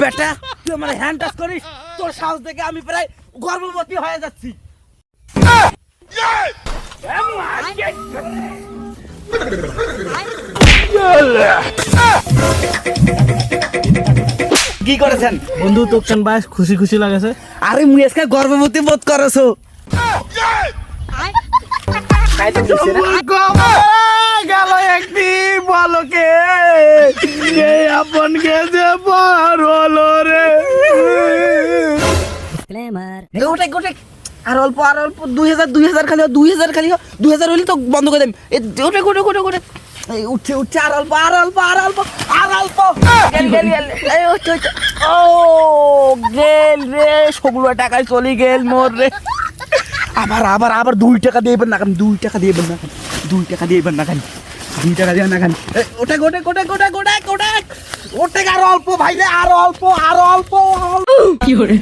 বেটা তুই আমার হ্যান্ড টাচ করিস তোর সাহস দেখে আমি প্রায় গর্ভবতী হয়ে যাচ্ছি। কি করেছেন? বন্ধু তো কেন বাইস খুশি খুশি লাগেছে? আরে মুই আজকে গর্ভবতী বোধ করেছ। গেল একটি বলকে। এই আপন কে যে পার হলো রে। গোটে গোটে আর অল্প আর অল্প দুই হাজার দুই হাজার খালি দুই হাজার খালি দুই হাজার হলে তো বন্ধ করে দেন। ওটে গোটে গোটে এই উঠছে উঠছে আর অল্প আর অল্প আর অল্প আর অল্প। ও গেল রে সবগুলো টাকায় চলে গেল মোর রে। আবার আবার আবার দুই টাকা দিয়েবেন না কেন? দুই টাকা দিয়েবেন না দুই টাকা দিয়েবেন না কেন দুই টাকা দিবেন না কেন ওটা গোটে গোটে গোটে গোটে গোটে ওটে আর অল্প ভাই রে আর অল্প আর অল্প কি করে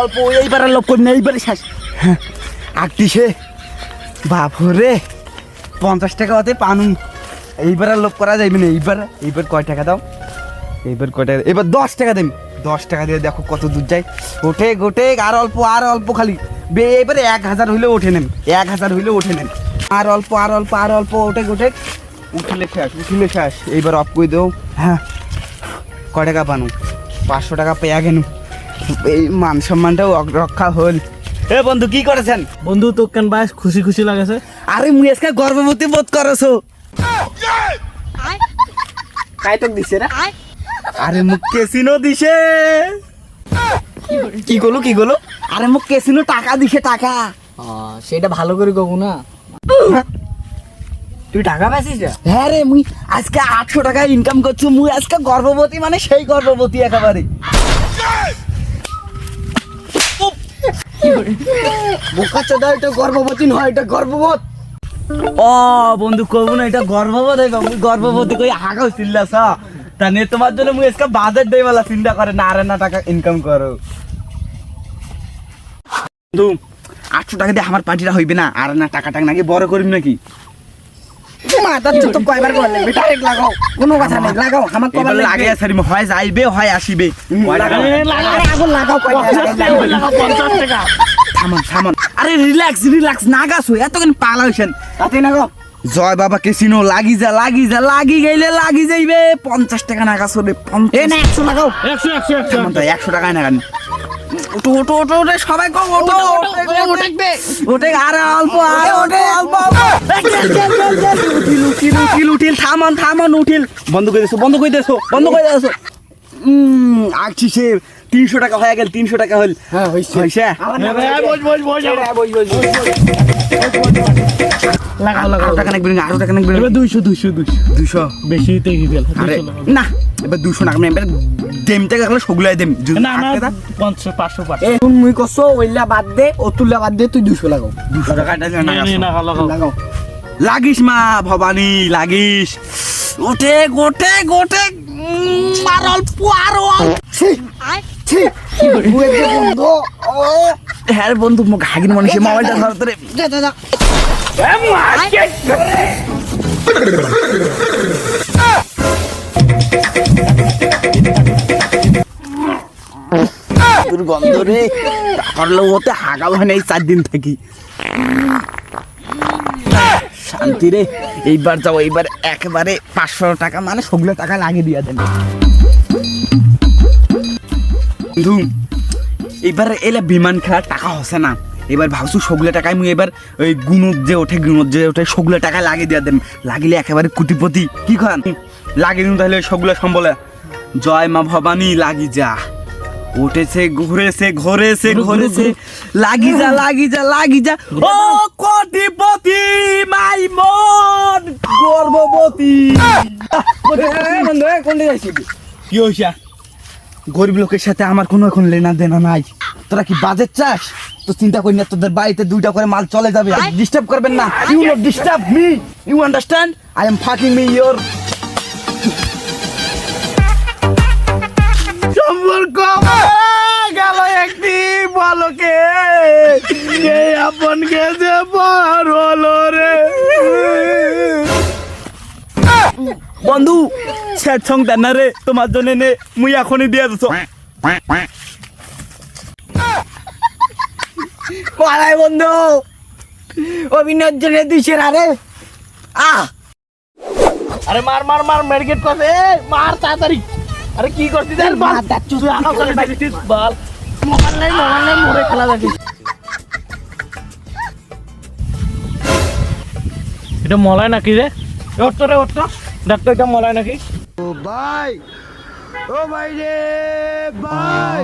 অল্প এইবার আর লোক করি না এইবারে শেষ। হ্যাঁ আটটিসে বাপরে পঞ্চাশ টাকা হতে পানু। এইবার আর লোক করা যাইবে না এইবার এইবার কয় টাকা দাও? এইবার কয় টাকা এবার দশ টাকা দেন। দশ টাকা দিয়ে দেখো কত দূর যায়। ওঠে গোটে আর অল্প আর অল্প খালি। বে এবারে এক হাজার হইলে ওঠে নেন। এক হাজার হইলে ওঠে নেন। আর অল্প আর অল্প আর অল্প ওঠে গোটে উঠিলে শেষ উঠিলে শেষ। এইবার অফ করে দেও? হ্যাঁ। কয় টাকা পানু পাঁচশো টাকা পেয়া গেনু। এই মান সম্মানটাও রক্ষা হল। এ বন্ধু কি করেছেন? বন্ধু তো কেন বাইস খুশি খুশি লাগেছে? আরে মুই আজকে গর্ভবতী বোধ করেছ। কাইতক দিছে না আরে মুখ কেসিনো দিছে। কি গলো কি গলো আরে মুখ কেসিনো টাকা দিছে টাকা। সেটা ভালো করে কবু না? তুই টাকা পাইছিস? হ্যাঁ রে মুই আজকে আটশো টাকা ইনকাম করছ মুই আজকে গর্ভবতী মানে সেই গর্ভবতী একেবারে। বোকা চোদা এটা গর্ভবতী নয় এটা গর্ভবত। ও বন্ধু কবু না এটা গর্ভবতী গর্ভবতী কই হাগাও চিল্লাছ তা নিয়ে তোমার জন্য মুই আজকে বাজার দেই বলা চিন্তা করে না আরে না টাকা ইনকাম করো। বন্ধু আটশো টাকা দিয়ে আমার পার্টিটা হইবে না। আর না টাকা টাকা নাকি বড় করিম নাকি? মাথা তো কয়বার করে ডাইরেক্ট লাগাও। কোনো কথা নেই লাগাও। আমার কবার লাগে সারিম হয় যাইবে হয় আসিবে। কয় টাকা? লাগাও। পঞ্চাশ টাকা থামন থামন। আরে রিল্যাক্স রিল্যাক্স নাগাছো এতক্ষণ পালা তাতে জয় বাবা কেসিনো লাগি যা লাগি যা লাগি গেলে লাগি যাইবে। পঞ্চাশ টাকা নাগাছো রে পঞ্চাশ না একশো লাগাও। একশো একশো একশো। কেমন তো একশো টাকায় না কেন ওটো ওটো ওটো ওটো সবাই কম ওটো ওঠে ওটে আর অল্প আর অল্প উঠিল উঠিল উঠিল উঠিল থামান থামান উঠিল। বন্ধ করে দেছো বন্ধ করে দেছো বন্ধ করে দেছো। উম আছি সে তিনশো টাকা হয়ে গেল তিনশো টাকা হল। হ্যাঁ হয়েছে হয়েছে বস বস বস বই বই লাগাও লাগাও টাকা নাকবেন আরও টাকা নাকবেন এবার দুইশো দুইশো দুইশো। দুশো বেশি থেকে গেল আরে না এবার দুশো না এবার দেম থেকে গেলে সগুলাই দেম। না না থাকে তা পাঁচশো পাঁচশো পাঁচশো। এ তুমি মুই কসো ওইলা বাদ দে ও বাদ দে তুই দুশো লাগাও। দুশো টাকা এটা না নে, নে, না লাগাও। লাগাও। লাগিস মা ভবানী লাগিস। ওঠে গোটে গোটে ছি ছি বন্ধ। হ্যাঁ বন্ধু মুখ হাগিন মনে মোবাইলটা ধর তোরে রে চার দিন থাকি। শান্তি রে এইবার যাও, এইবার একেবারে পাঁচশো টাকা মানে সবগুলো টাকা লাগিয়ে দিয়া দেন। এইবার এলে বিমান খেলার টাকা হসে না। এবার ভাবছ সগুলো টাকায় মুই এবার ওই গুণত যে ওঠে, গুণত যে ওঠে, সগুলো টাকা লাগিয়ে দিয়া দেন। লাগিলে একেবারে কুটিপতি। কি খান লাগিয়ে দিন তাহলে সগুলো সম্বলে। জয় মা ভবানী, লাগি যা। উঠেছে, ঘুরেছে ঘুরেছে ঘুরেছে। লাগি যা লাগি যা লাগি যা। ও কোটিপতি, মাই মন, গর্ভবতী। কি হইছা? গরিব লোকের সাথে আমার কোনো এখন লেনা দেনা নাই। তোরা কি বাজেট চাস? তো চিন্তা করি না তোদের বাড়িতে দুইটা করে মাল চলে যাবে। ডিস্টার্ব করবেন না। You not disturb me you understand I am fucking me your সম্পর্ক গেল একটি বলকে। এই আপন কে যে পার হলো রে? বন্ধু স্যাড সং দেন না রে। তোমার জন্য নে মুই এখনই দিয়ে দিছো। কলাই বন্ধু। অভিনয়ের জন্য দুই সেরা রে। আহ। আরে মার মার মার মেডিকেট করছে মার তাড়াতাড়ি। আরে কি করছিস? আর বল। তুই আকাশ করে বল। মোবাইল নাই মোবাইল নাই মোরে খেলা দেখিস এটা মলাই নাকি রে? ওঠ রে ওঠ ডাক্তার এটা মলাই নাকি। ভাই। ও ভাই রে ভাই।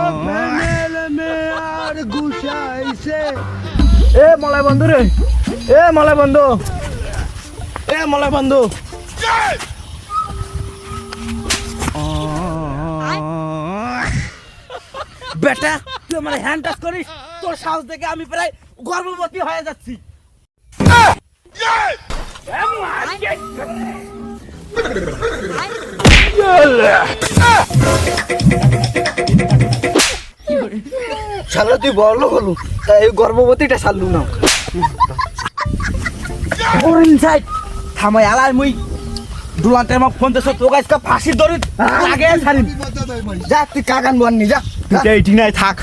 ও প্যানেল মে আর ঘুষাইছে এ মলাই বন্ধু রে এ মলাই বন্ধু। এ মলাই বন্ধু। বেটা তুই আমার হ্যান্ড টাচ করিস তোর সাহস দেখে আমি প্রায় গর্ভবতী হয়ে যাচ্ছি। শালা তুই বড় হলো। তাই এই গর্ভবতীটা ছাড়লু না ইনসাইড থামাই আলাই মুই। দুলান্তে আমার ফোন দেছো তো গাইস কা ফাঁসি দড়ি লাগে ছাড়ি যা তুই কাকান বাননি যা। এই ঠিক নাই থাক।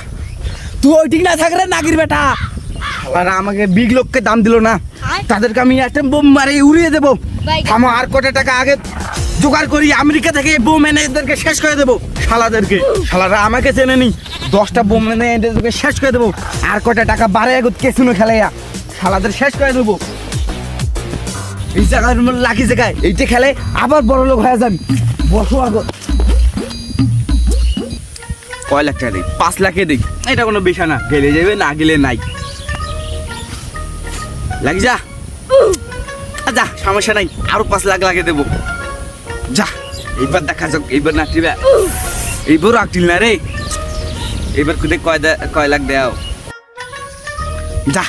তুই ওই ঠিক না থাক রে নাগির বেটা। শালারা আমাকে বিগ লোককে দাম দিল না। তাদেরকে আমি একটা বোম মারে উড়িয়ে দেবো। থামো আর কটা টাকা আগে জোগাড় করি, আমেরিকা থেকে বোম এনে এদেরকে শেষ করে দেবো, শালাদেরকে। শালারা আমাকে চেনে নি। দশটা বোম এনে এদেরকে শেষ করে দেবো। আর কটা টাকা বাড়ে এগো কেসুনো খেলাইয়া, শালাদের শেষ করে দেবো। এই জায়গার লাকি জায়গায়, এইটা খেলে আবার বড় লোক হয়ে যাবি। বসো কয় লাখ টাকা দিই পাঁচ লাখে দিই এটা কোনো বিষয় না। গেলে যাবে, না গেলে নাই। লাগ যা। যা, সমস্যা নাই। আরও পাঁচ লাখ লাগে দেবো। যা, এইবার দেখা যাক, এইবার নাটিবা এইবারও আঁকটিল না রে। এইবার কোথায় কয় কয় লাখ দেও যা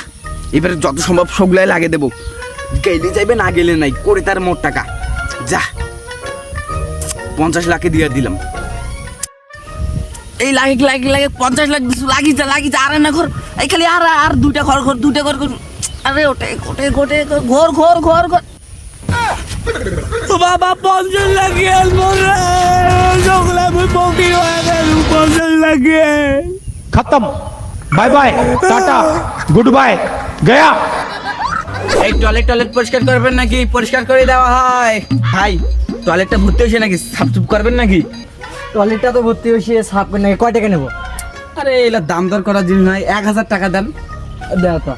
এবারে যত সম্ভব সবগুলাই লাগে দেবো। গেলে যাইবে, না গেলে নাই, করে তার মোট টাকা। যা, পঞ্চাশ লাখে দিয়ে দিলাম। এই লাগে লাগে লাগে, পঞ্চাশ লাখ লাগি যা লাগি যা, আরে না ঘর, এই খালি আর আর দুইটা ঘর ঘর, দুইটা ঘর ঘর। আরে ওটে ওটে ঘটে ঘর ঘর ঘর ঘর। বাবা পঞ্চল লাগিয়ে জঙ্গলে আমি বকি হয়ে পঞ্চল লাগিয়ে। খতম। Bye bye tata good bye Gaya. এই টয়লেট টয়লেট পরিষ্কার করবেন নাকি? পরিষ্কার করে দেওয়া হয়। ভাই টয়লেটটা ভর্তি হয়েছে নাকি? সাফ চুপ করবেন নাকি? টয়লেটটা তো ভর্তি হয়েছে সাফ নাকি? কয় টাকা নেব? আরে এলা দাম দর করার জিনিস নয় এক হাজার টাকা দেন। দেওয়া তো।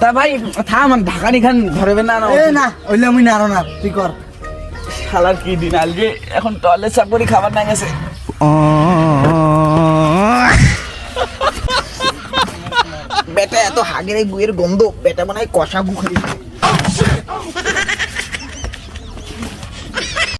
তা ভাই থাম ঢাকানি খান ধরবে না না। এ না ওইলে আমি নারো না তুই কর। শালার কি দিন আলগে এখন টয়লেট সাফ করে খাবার না গেছে বেটা এত হাগের গুয়ের গন্ধ বেটা মনে হয় কষা গু